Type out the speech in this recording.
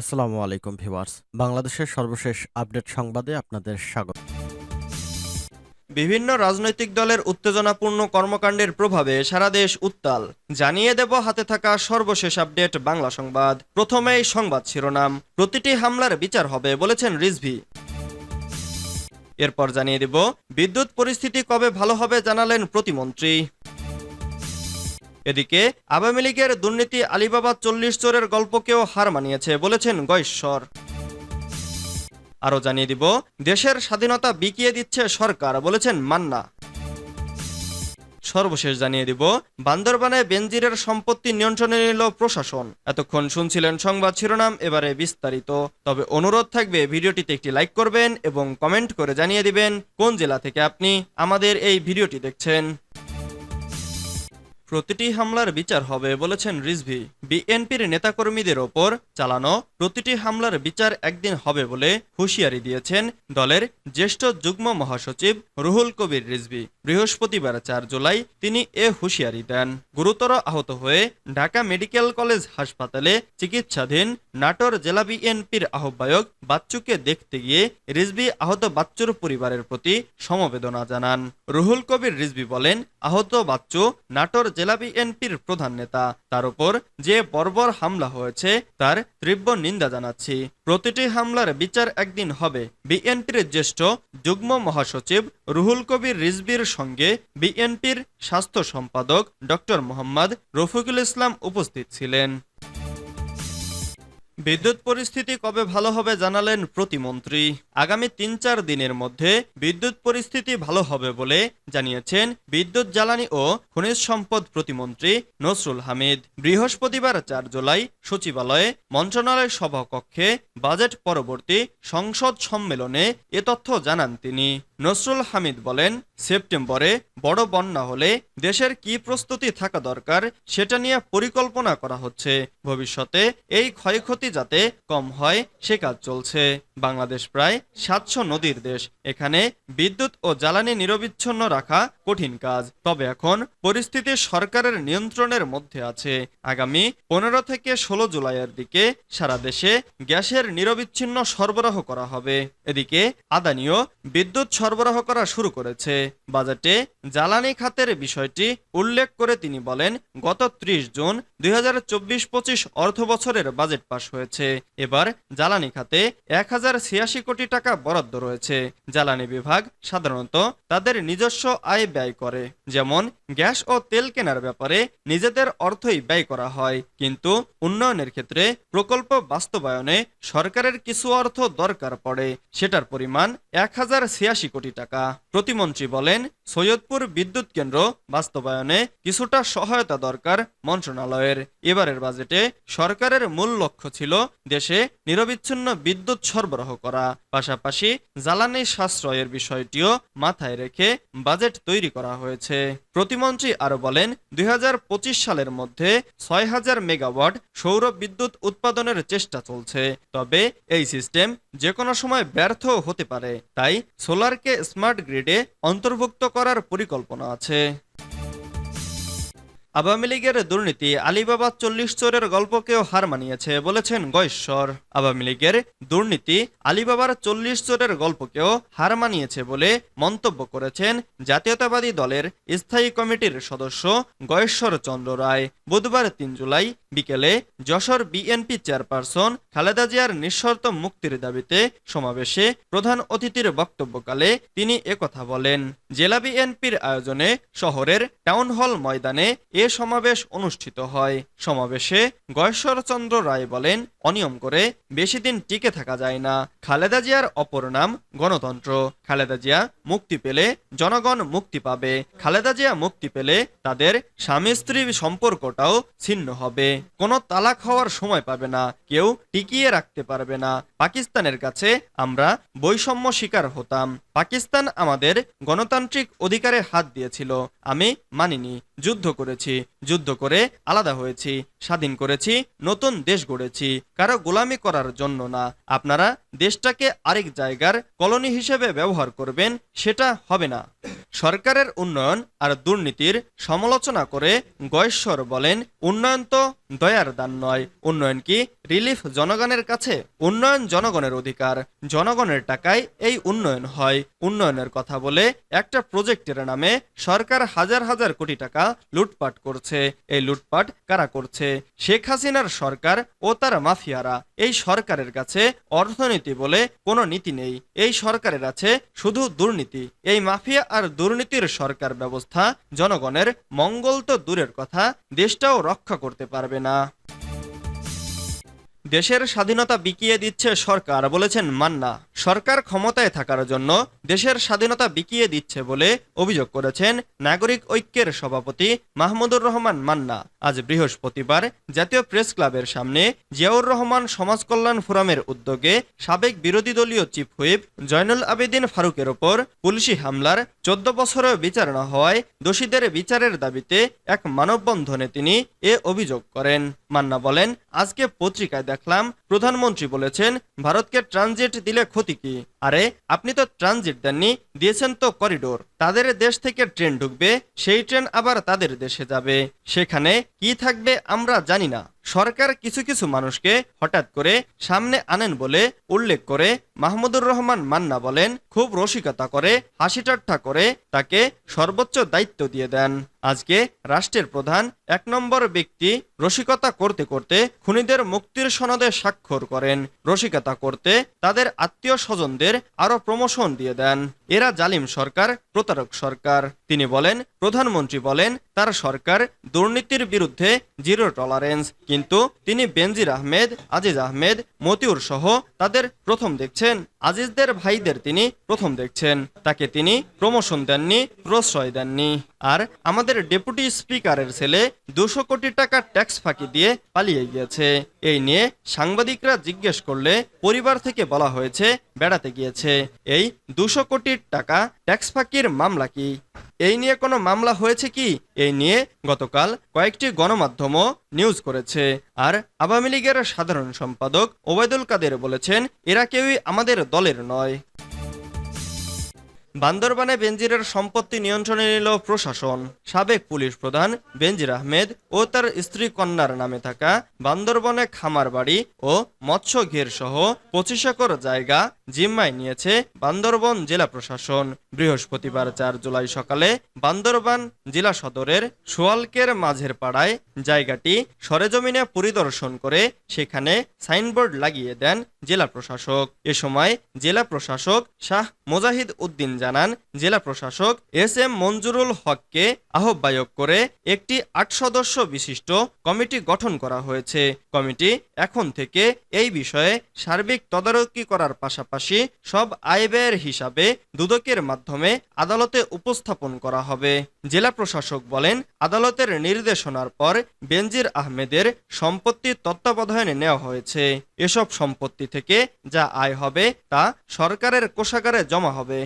আসসালামু আলাইকুম ভিউয়ার্স। বাংলাদেশের সর্বশেষ আপডেট সংবাদে আপনাদের স্বাগত। বিভিন্ন রাজনৈতিক দলের উত্তেজনাপূর্ণ কর্মকাণ্ডের প্রভাবে সারা দেশ উত্তাল। জানিয়ে দেব হাতে থাকা সর্বশেষ আপডেট বাংলা সংবাদ। প্রথমেই সংবাদ শিরোনাম, প্রতিটি হামলার বিচার হবে বলেছেন রিজভি। এরপর জানিয়ে দেব, বিদ্যুৎ পরিস্থিতি কবে ভালো হবে জানালেন প্রতিমন্ত্রী। এদিকে আওয়ামী লীগের দুর্নীতি আলিবাবা চল্লিশ চোরের গল্পকেও হার মানিয়েছে, বলেছেন গয়েশ্বর আরও জানিয়ে দিব, দেশের স্বাধীনতা বিকিয়ে দিচ্ছে সরকার, বলেছেন মান্না। সর্বশেষ জানিয়ে দিব, বান্দরবানে বেনজিরের সম্পত্তি নিয়ন্ত্রণে নিল প্রশাসন। এতক্ষণ শুনছিলেন সংবাদ শিরোনাম, এবারে বিস্তারিত। তবে অনুরোধ থাকবে, ভিডিওটিতে একটি লাইক করবেন এবং কমেন্ট করে জানিয়ে দিবেন কোন জেলা থেকে আপনি আমাদের এই ভিডিওটি দেখছেন। প্রতিটি হামলার বিচার হবে বলেছেন রিজভি। বিএনপির নেতাকর্মীদের ওপর চালানো প্রতিটি হামলার বিচার একদিন হবে বলে হুঁশিয়ারি দিয়েছেন দলের জ্যেষ্ঠ যুগ্ম মহাসচিব রুহুল কবির রিজভি। বৃহস্পতিবার চার জুলাই তিনি এ হুঁশিয়ারি দেন। গুরুতর আহত হয়ে ঢাকা মেডিকেল কলেজ হাসপাতালে চিকিৎসাধীন নাটোর জেলা বিএনপির আহ্বায়ক বাচ্চুকে দেখতে গিয়ে রিজভি আহত বাচ্চুর পরিবারের প্রতি সমবেদনা জানান। রুহুল কবির রিজভি বলেন, আহত বাচ্চু নাটোর জেলা বিএনপির প্রধান নেতা। তার উপর যে বর্বর হামলা হয়েছে, তার তীব্র নিন্দা জানাচ্ছি। প্রতিটি হামলার বিচার একদিন হবে। বিএনপির জ্যেষ্ঠ যুগ্ম মহাসচিব রুহুল কবির রিজবির সঙ্গে বিএনপির স্বাস্থ্য সম্পাদক ডক্টর মোহাম্মদ রফিকুল ইসলাম উপস্থিত ছিলেন। বিদ্যুৎ পরিস্থিতি কবে ভালো হবে জানালেন প্রতিমন্ত্রী। আগামী তিন চার দিনের মধ্যে বিদ্যুৎ পরিস্থিতি ভালো হবে বলে জানিয়েছেন বিদ্যুৎ জ্বালানি ও খনিজ সম্পদ প্রতিমন্ত্রী নসরুল হামিদ। বৃহস্পতিবার চার জুলাই সচিবালয়ে মন্ত্রণালয় সভাকক্ষে বাজেট পরবর্তী সংসদ সম্মেলনে এ তথ্য জানান তিনি। নসরুল হামিদ বলেন, সেপ্টেম্বরে বড় বন্যা হলে দেশের কি প্রস্তুতি থাকা দরকার সেটা নিয়ে পরিকল্পনা করা হচ্ছে। ভবিষ্যতে এই ক্ষয়ক্ষতি যাতে কম হয়, সে কাজ চলছে। বাংলাদেশ প্রায় সাতশো নদীর দেশ। এখানে বিদ্যুৎ ও জ্বালানি নিরবিচ্ছিন্ন রাখা কঠিন কাজ। তবে এখন পরিস্থিতি সরকারের নিয়ন্ত্রণের মধ্যে আছে। আগামী পনেরো থেকে ষোলো জুলাইয়ের দিকে সারা দেশে গ্যাসের নিরবিচ্ছিন্ন সরবরাহ করা হবে। এদিকে আদানিও বিদ্যুৎ সরবরাহ করা শুরু করেছে। বাজেটে জ্বালানি খাতের বিষয়টি উল্লেখ করে তিনি বলেন, গত ত্রিশ জুন দুই হাজার চব্বিশ পঁচিশ অর্থ বছরের বাজেট পাশ হয়েছে। এবার জ্বালানি খাতে এক হাজার ছিয়াশি কোটি টাকা বরাদ্দ রয়েছে। জ্বালানি বিভাগ সাধারণত তাদের নিজস্ব আয় ব্যয় করে। যেমন গ্যাস ও তেল কেনার ব্যাপারে নিজেদের অর্থই ব্যয় করা হয়। কিন্তু উন্নয়নের ক্ষেত্রে প্রকল্প বাস্তবায়নে সরকারের কিছু অর্থ দরকার পড়ে। সেটার পরিমাণ এক হাজার ছিয়াশি কোটি টাকা। প্রতিমন্ত্রী বলেন সৈয়দপুর বিদ্যুৎ কেন্দ্র বাস্তবায়নে কিছুটা সহায়তা দরকার মন্ত্রণালয়ের। এবারের বাজেটে সরকারের মূল লক্ষ্য ছিল দেশে নিরবিচ্ছিন্ন বিদ্যুৎ সরবরাহ করা। পাশাপাশি জ্বালানি সাশ্রয়ের বিষয়টিও মাথায় রেখে বাজেট তৈরি করা হয়েছে। প্রতিমন্ত্রী আরও বলেন, দুই হাজার পঁচিশ সালের মধ্যে ছয় হাজার মেগাওয়াট সৌর বিদ্যুৎ উৎপাদনের চেষ্টা চলছে। তবে এই সিস্টেম যে কোনো সময় ব্যর্থ হতে পারে। তাই সোলারকে স্মার্ট গ্রিডে অন্তর্ভুক্ত করার পরিকল্পনা আছে। আওয়ামী লীগের দুর্নীতি আলিবাবা চল্লিশ চোরের গল্পকেও হার মানিয়েছে বলেছেন গয়েশ্বর। আওয়ামী লীগের দুর্নীতি, আলিবাবার চল্লিশ চোরের গল্পকেও হার মানিয়েছে বলে মন্তব্য করেছেন জাতীয়তাবাদী দলের স্থায়ী কমিটির সদস্য গয়েশ্বর চন্দ্র রায়। বুধবার তিন জুলাই বিকেলে যশোর বিএনপি চেয়ারপারসন খালেদা জিয়ার নিঃশর্ত মুক্তির দাবিতে সমাবেশে প্রধান অতিথির বক্তব্যকালে তিনি একথা বলেন। জেলা বিএনপির আয়োজনে শহরের টাউন হল ময়দানে এ সমাবেশ অনুষ্ঠিত হয়। সমাবেশে গয়েশ্বরচন্দ্র রায় বলেন, অনিয়ম করে বেশি দিন টিকে থাকা যায় না। খালেদা জিয়ার অপর নাম গণতন্ত্র। খালেদা জিয়া মুক্তি পেলে জনগণ মুক্তি পাবে। খালেদা জিয়া মুক্তি পেলে তাদের স্বামী স্ত্রী সম্পর্কটাও ছিন্ন হবে। কোনো তালাক হওয়ার সময় পাবে না, কেউ টিকিয়ে রাখতে পারবে না। পাকিস্তানের কাছে আমরা বৈষম্য শিকার হতাম। পাকিস্তান আমাদের গণতান্ত্রিক অধিকারে হাত দিয়েছিল। আমি মানিনি, যুদ্ধ করেছি। যুদ্ধ করে আলাদা হয়েছি, স্বাধীন করেছি, নতুন দেশ গড়েছি। কারও গোলামি করার জন্য না। আপনারা দেশটাকে আরেক জায়গার কলোনি হিসেবে ব্যবহার করবেন, সেটা হবে না। সরকারের উন্নয়ন আর দুর্নীতির সমালোচনা করে গয়েশ্বর বলেন, উন্নয়ন তো দয়ার দান নয়। উন্নয়ন কি রিলিফ জনগণের কাছে? উন্নয়ন জনগণের অধিকার। জনগণের টাকায় এই উন্নয়ন হয়। উন্নয়নের কথা বলে একটা প্রজেক্টের নামে সরকার হাজার হাজার কোটি টাকা লুটপাট করছে। এই লুটপাট কারা করছে? শেখ হাসিনার সরকার ও তার মাফিয়ারা। এই সরকারের কাছে অর্থনীতি বলে কোনো নীতি নেই। এই সরকারের আছে শুধু দুর্নীতি। এই মাফিয়া আর দুর্নীতির সরকার ব্যবস্থা জনগণের মঙ্গল তো দূরের কথা, দেশটাও রক্ষা করতে পারবে না। দেশের স্বাধীনতা বিকিয়ে দিচ্ছে সরকার, বলেছেন মান্না। সরকার ক্ষমতায় থাকার জন্য দেশের স্বাধীনতা বিকিয়ে দিচ্ছে বলে অভিযোগ করেছেন নাগরিক ঐক্যের সভাপতি মাহমুদুর রহমান মান্না। আজ বৃহস্পতিবার জাতীয় প্রেস ক্লাবের সামনে জিয়াউর রহমান সমাজ কল্যাণ ফোরামের উদ্যোগে সাবেক বিরোধী দলীয় চিফ হুইপ জয়নুল আবেদিন ফারুকের ওপর পুলিশি হামলার চোদ্দ বছরেও বিচার না হওয়ায় দোষীদের বিচারের দাবিতে এক মানববন্ধনে তিনি এ অভিযোগ করেন। মান্না বলেন, আজকে পত্রিকায় দেখলাম প্রধানমন্ত্রী বলেছেন ভারতকে ট্রানজিট দিলে ক্ষতি কি? আরে, আপনি তো ট্রানজিট দেননি, দিয়েছেন তো করিডোর তাদের দেশ থেকে ট্রেন ঢুকবে, সেই ট্রেন আবার তাদের দেশে যাবে। সেখানে কি থাকবে আমরা জানি না। সরকার কিছু কিছু মানুষকে হঠাৎ করে সামনে আনেন বলে উল্লেখ করে মাহমুদুর রহমান মান্না বলেন, খুব রসিকতা করে, হাসি ঠাট্টা করে তাকে সর্বোচ্চ দায়িত্ব দিয়ে দেন। আজকে রাষ্ট্রের প্রধান এক নম্বর ব্যক্তি রসিকতা করতে করতে খুনিদের মুক্তির সনদে স্বাক্ষর করেন। রসিকতা করতে তাদের আত্মীয় স্বজনদের আরও প্রমোশন দিয়ে দেন। এরা জালিম সরকার, প্রতারক সরকার। তিনি বলেন, প্রধানমন্ত্রী বলেন, তার সরকার দুর্নীতির বিরুদ্ধে জিরো টলারেন্স। কিন্তু তিনি বেনজির আহমেদ, আজিজ আহমেদ, মতিউর সহ তাদের প্রথম দেখছেন। আজিজদের ভাইদের তিনি প্রথম দেখছেন। তাকে তিনি প্রমোশন দেননি, প্রশ্রয় দেননি। আর আমাদের ডেপুটি স্পিকারের ছেলে দুশো কোটি টাকা ট্যাক্স ফাঁকি দিয়ে পালিয়ে গিয়েছে। এই নিয়ে সাংবাদিকরা জিজ্ঞেস করলে পরিবার থেকে বলা হয়েছে বেড়াতে গিয়েছে। এই দুশো কোটির টাকা ট্যাক্স ফাঁকির মামলা কি? এই নিয়ে কোনো মামলা হয়েছে কি? এই নিয়ে গতকাল কয়েকটি গণমাধ্যমও নিউজ করেছে। আর আওয়ামী লীগের সাধারণ সম্পাদক ওবায়দুল কাদের বলেছেন, এরা কেউই আমাদের দলের নয়। বান্দরবানে বেনজিরের সম্পত্তি নিয়ন্ত্রণে নিল প্রশাসন। সাবেক পুলিশ প্রধান বেনজির আহমেদ ও তার স্ত্রী কন্যার নামে থাকা বান্দরবনে খামার বাড়ি ও মৎস্য ঘের সহ পঁচিশ একর জায়গা জিম্মায় নিয়েছে বান্দরবন জেলা প্রশাসন। বৃহস্পতিবার চার জুলাই সকালে বান্দরবান জেলা সদরের সোয়ালকের মাঝের পাড়ায় জায়গাটি সরেজমিনে পরিদর্শন করে সেখানে সাইনবোর্ড লাগিয়ে দেন জেলা প্রশাসক। এ সময় জেলা প্রশাসক শাহ মোজাহিদ উদ্দিন জানান, জেলা প্রশাসক এস এম মঞ্জুরুল হককে আহ্বায়ক করে একটি আট সদস্য বিশিষ্ট কমিটি গঠন করা হয়েছে। কমিটি এখন থেকে এই বিষয়ে সার্বিক তদারকি করার পাশাপাশি সব আয় ব্যয়ের হিসাবে দুদকের মাধ্যমে আদালতে উপস্থাপন করা হবে। জেলা প্রশাসক বলেন, আদালতের নির্দেশনার পর বেনজির আহমেদের সম্পত্তি তত্ত্বাবধানে নেওয়া হয়েছে। এসব সম্পত্তি থেকে যা আয় হবে তা সরকারের কোষাগারে জমা হবে।